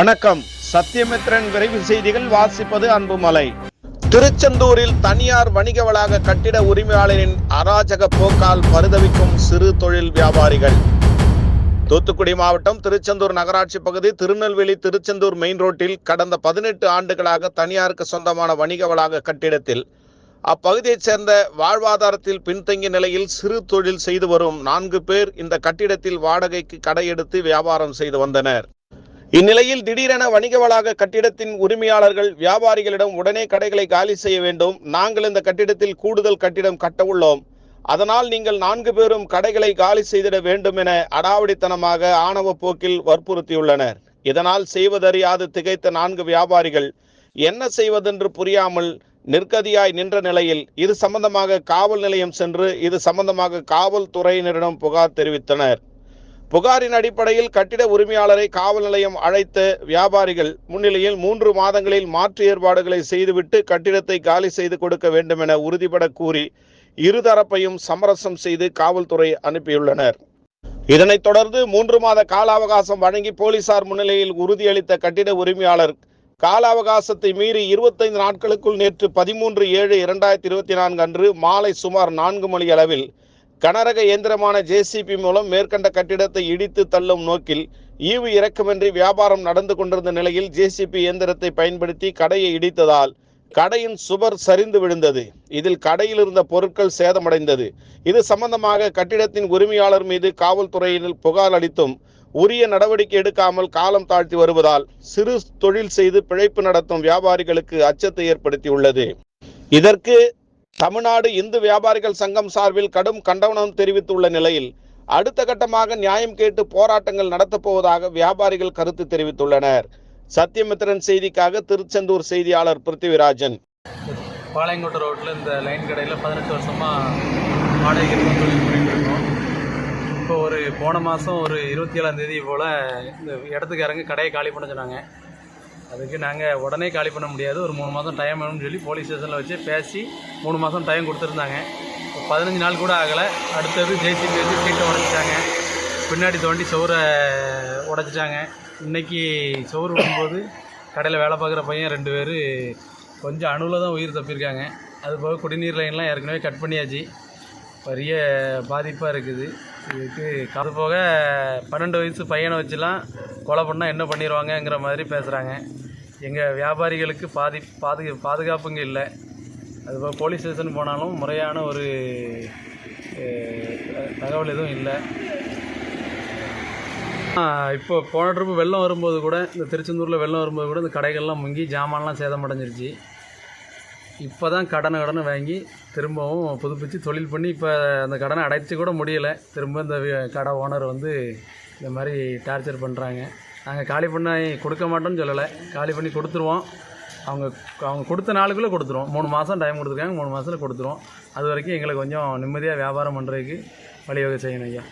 வணக்கம். சத்தியமித்ரன் விரைவு செய்திகள் வாசிப்பது அன்புமலை. திருச்செந்தூரில் தனியார் வணிக வளாக கட்டிட உரிமையாளரின் அராஜக போக்கால் பரிதவிக்கும் சிறு தொழில் வியாபாரிகள். தூத்துக்குடி மாவட்டம் திருச்செந்தூர் நகராட்சி பகுதி திருநெல்வேலி திருச்செந்தூர் மெயின் ரோட்டில் கடந்த பதினெட்டு ஆண்டுகளாக தனியாருக்கு சொந்தமான வணிக வளாக கட்டிடத்தில் அப்பகுதியைச் சேர்ந்த வாழ்வாதாரத்தில் பின்தங்கிய நிலையில் சிறு தொழில் செய்து வரும் நான்கு பேர் இந்த கட்டிடத்தில் வாடகைக்கு கடையெடுத்து வியாபாரம் செய்து வந்தனர். இந்நிலையில் திடீரென வணிக வளாக கட்டிடத்தின் உரிமையாளர்கள் வியாபாரிகளிடம் உடனே கடைகளை காலி செய்ய வேண்டும். நாங்கள் இந்த கட்டிடத்தில் கூடுதல் கட்டிடம் கட்ட உள்ளோம். அதனால் நீங்கள் நான்கு பேரும் கடைகளை காலி செய்திட வேண்டும் என அடாவடித்தனமாக ஆணவ போக்கில் வற்புறுத்தியுள்ளனர். இதனால் செய்வதறியாது திகைத்த நான்கு வியாபாரிகள். என்ன செய்வதென்று புரியாமல் நிற்கதியாய் நின்ற நிலையில் இது சம்பந்தமாக காவல் நிலையம் சென்று இது சம்பந்தமாக காவல்துறையினரிடம் புகார் தெரிவித்தனர். புகாரின் அடிப்படையில் கட்டிட உரிமையாளரை காவல் நிலையம் அழைத்த வியாபாரிகள் முன்னிலையில் மூன்று மாதங்களில் மாற்று ஏற்பாடுகளை செய்துவிட்டு கட்டிடத்தை காலி செய்து கொடுக்க வேண்டும் என உறுதிபட கூறி இருதரப்பையும் சமரசம் செய்து காவல்துறை அனுப்பியுள்ளனர். இதனைத் தொடர்ந்து மூன்று மாத கால அவகாசம் வழங்கி போலீசார் முன்னிலையில் உறுதியளித்த கட்டிட உரிமையாளர் கால அவகாசத்தை மீறி இருபத்தைந்து நாட்களுக்குள் நேற்று பதிமூன்று ஏழு இரண்டாயிரத்தி இருபத்தி நான்கு அன்று மாலை சுமார் நான்கு மணி அளவில் கனரக இயந்திரமான ஜேசிபி மூலம் மேற்கண்ட கட்டிடத்தை இடித்து தள்ளும் நோக்கில் ஈவு இறக்கமின்றி வியாபாரம் நடந்து கொண்டிருந்த நிலையில் ஜேசிபி இயந்திரத்தை பயன்படுத்தி கடையை இடித்ததால் கடையின் சுவர் சரிந்து விழுந்தது. இதில் கடையில் இருந்த பொருட்கள் சேதமடைந்தது. இது சம்பந்தமாக கட்டிடத்தின் உரிமையாளர் மீது காவல்துறையினர் புகார் அளித்தும் உரிய நடவடிக்கை எடுக்காமல் காலம் தாழ்த்தி வருவதால் சிறு தொழில் செய்து பிழைப்பு நடத்தும் வியாபாரிகளுக்கு அச்சத்தை ஏற்படுத்தியுள்ளது. இதற்கு தமிழ்நாடு இந்து வியாபாரிகள் சங்கம் சார்பில் கடும் கண்டனம் தெரிவித்துள்ள நிலையில் அடுத்த கட்டமாக நியாயம் கேட்டு போராட்டங்கள் நடத்தப் போவதாக வியாபாரிகள் கருத்து தெரிவித்துள்ளனர். சத்தியமித்திரன் செய்திக்காக திருச்செந்தூர் செய்தியாளர் பிருத்திவிராஜன். பாளையங்கோட்டை ரோட்டில் இந்த லைன் கடையில் பதினெட்டு வருஷமாக வாடகை தொழில் பண்ணிட்டு இருக்கோம். இப்போ ஒரு போன மாதம் ஒரு இருபத்தி ஏழாம் தேதி போல் இந்த இடத்துக்கு இறங்க கடையை காலி பண்ண சொன்னாங்க. அதுக்கு நாங்கள் உடனே காலி பண்ண முடியாது. ஒரு மூணு மாதம் டைம் வேணும்னு சொல்லி போலீஸ் ஸ்டேஷனில் வச்சு பேசி மூணு மாதம் டைம் கொடுத்துருந்தாங்க. இப்போ பதினஞ்சு நாள் கூட ஆகலை. அடுத்தது ஜேசிபி வச்சு சீட்டை உடச்சிட்டாங்க. பின்னாடி தோண்டி சோறை உடச்சிட்டாங்க. இன்னைக்கு சோறு விடும்போது கடையில் வேலை பார்க்குற பையன் ரெண்டு பேர் கொஞ்சம் அணுவில் தான் உயிர் தப்பியிருக்காங்க. அது போக குடிநீர் லைன்லாம் ஏற்கனவே கட் பண்ணியாச்சு. பெரிய பாதிப்பாக இருக்குது. இதுக்கு அது போக பன்னெண்டு வயசு பையனை வச்சுலாம் கொலை பண்ணால் என்ன பண்ணிடுவாங்கங்கிற மாதிரி பேசுகிறாங்க எங்கள் வியாபாரிகளுக்கு பாதி பாது பாதுகாப்புங்க இல்லை. அதுபோக போலீஸ் ஸ்டேஷன் போனாலும் முறையான ஒரு தகவல் எதுவும் இல்லை. இப்போ போன ட்ரிப்பு வெள்ளம் வரும்போது கூட இந்த திருச்செந்தூரில் வெள்ளம் வரும்போது கூட இந்த கடைகள்லாம் முங்கி ஜாமான்லாம் சேதமடைஞ்சிருச்சு. இப்போ தான் கடனை கடனை வாங்கி திரும்பவும் புதுப்பித்து தொழில் பண்ணி இப்போ அந்த கடனை அடைச்சி கூட முடியலை. திரும்ப இந்த கடை ஓனர் வந்து இந்த மாதிரி டார்ச்சர் பண்ணுறாங்க நாங்கள் காலி பண்ணி கொடுக்க மாட்டோம்னு சொல்லலை. காலி பண்ணி கொடுத்துருவோம். அவங்க அவங்க கொடுத்த நாளுக்குள்ளே கொடுத்துருவோம். மூணு மாதம் டைம் கொடுத்துருக்காங்க. மூணு மாதத்தில் கொடுத்துருவோம். அது வரைக்கும் எங்களுக்கு கொஞ்சம் நிம்மதியாக வியாபாரம் பண்ணுறதுக்கு வழிவகை செய்யணும் ஐயா.